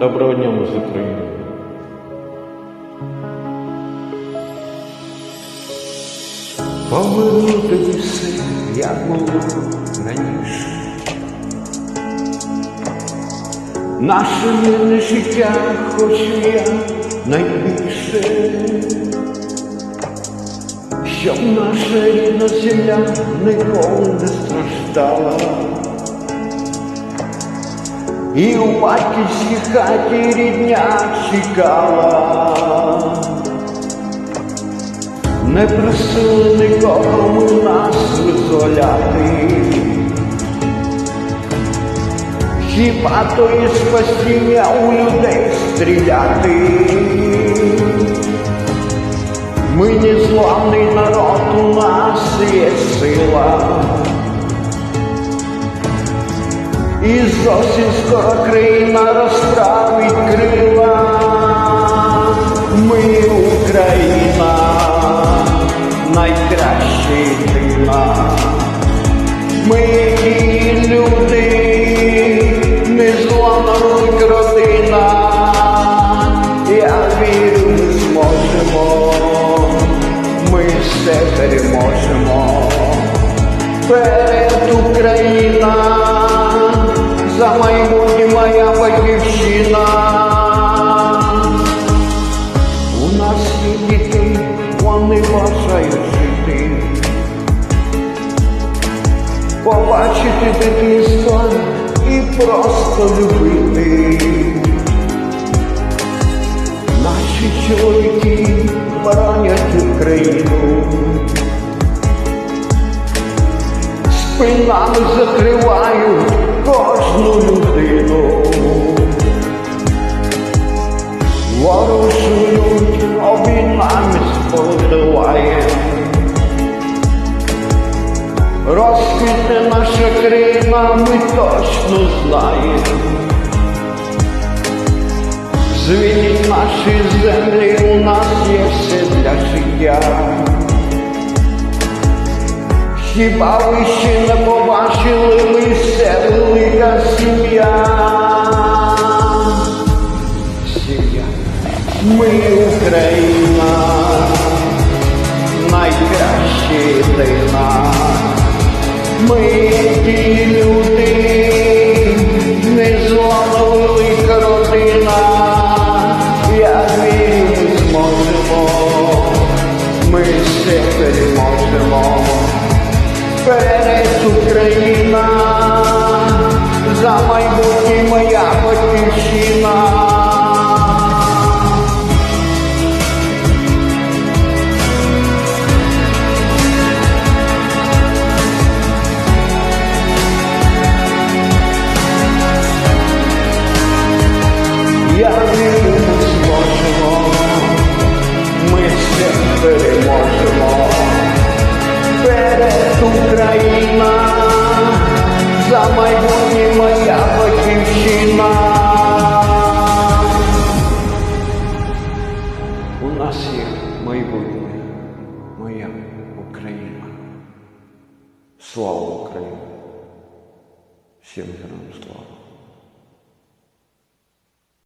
Доброго дня, ми з України. Поверну все, як було раніше. Наше мирне життя хочу я найбільше, щоб наша рідна земля ніколи не страждала. І у батьківській хаті рідня чекала. Не просили нікого нас визволяти. Хіба то є спасіння у людей стріляти? Ми незламний народ, у нас є сила. І зовсім скоро країна розправить крила. Ми Україна, найкраща єдина. Ми ті люди, незламна велика родина. Я вірю, ми зможемо, ми все переможемо. Перед Україна, батьківщина. У нас є діти, вони бажають жити. Побачити дитинство і просто любити. Наші чоловіки боронять Україну. Спинами закривають кожну людину. Країна, ми точно знаємо. Звільніть наші землі, у нас є все для життя. Хіба ви ще не побачили, ми все велика сім'я? Ми ті люди, майбутнє, моя Україна. Слава Україні! Всім героям слава!